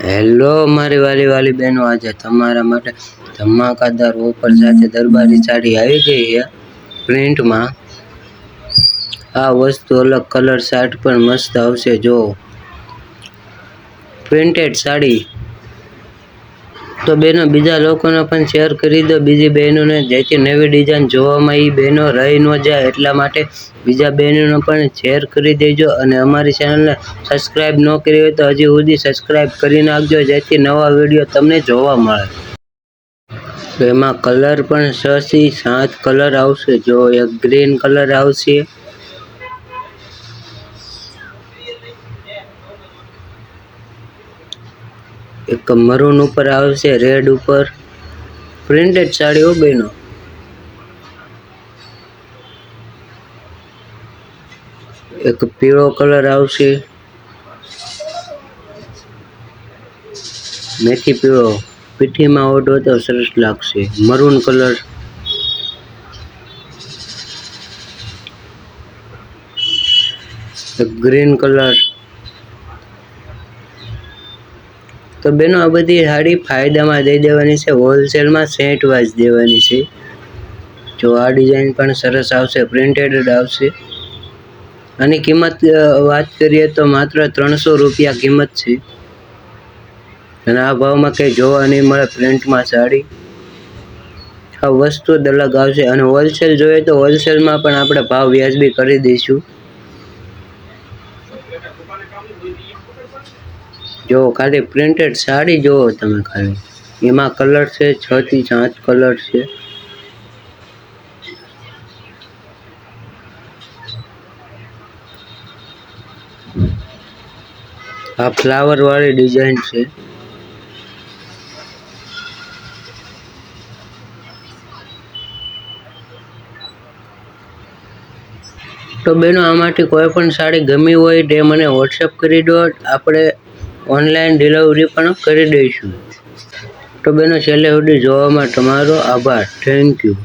Hello, મારી વાલી વાલી બહેનો આજે તમારા માટે ધમાકાદાર ઓફર સાથે દરબારી સાડી આવી ગઈ છે, પ્રિન્ટમાં. આ વસ્તુ અલગ કલર શાર્ટ પણ મસ્ત આવશે જો પ્રિન્ટેડ સાડી. તો બહેનો બીજા લોકોને પણ શેર કરી દો. બીજી બહેનોને જેથી નવી ડિઝાઇન જોવામાં એ બહેનો રહી ન જાય એટલા માટે બીજા બહેનોને પણ શેર કરી દેજો અને અમારી ચેનલને સબસ્ક્રાઈબ ન કરી હોય તો હજી સુધી સબસ્ક્રાઈબ કરી નાખજો જેથી નવા વીડિયો તમને જોવા મળે. તો એમાં કલર પણ છ થી સાત કલર આવશે. જો એક ગ્રીન કલર આવશે એક મરૂન ઉપર આવશે રેડ ઉપર. પ્રિન્ટેડ સાડી હો બહેનો. એક પીળો કલર આવશે. મેથી પીળો. પીઠીમાં ઓઢો તો સરસ લાગશે. Maroon colour. એક ગ્રીન કલર. તો બેનો, આ બધી સાડી ફાયદામાં દઈ દેવાની છે, હોલસેલમાં સેટ વાઇઝ દેવાની છે. જો આ ડિઝાઇન પણ સરસ આવશે, પ્રિન્ટેડ આવશે. આની કિંમત વાત કરીએ તો માત્ર ત્રણસો રૂપિયા કિંમત છે. અને આ ભાવમાં કંઈ જોવા નહીં મળે પ્રિન્ટમાં સાડી. આ વસ્તુ જ અલગ આવશે. અને હોલસેલ જોઈએ તો હોલસેલમાં પણ આપણે ભાવ વ્યાજબી કરી દઈશું. જો ખાલી પ્રિન્ટેડ સાડી જોવો તમે ખાલી. એમાં કલર છે, છ થી સાત કલર છે. આ ફ્લાવર વાળી ડિઝાઇન છે. તો બેનો, આમાંથી કોઈ પણ સાડી ગમી હોય તે મને વોટ્સએપ કરી દો. આપણે ઓનલાઈન ડિલિવરી પણ કરી દઈશું. તો બેનો છેલ્લે સુધી જોવામાં તમારો આભાર. Thank you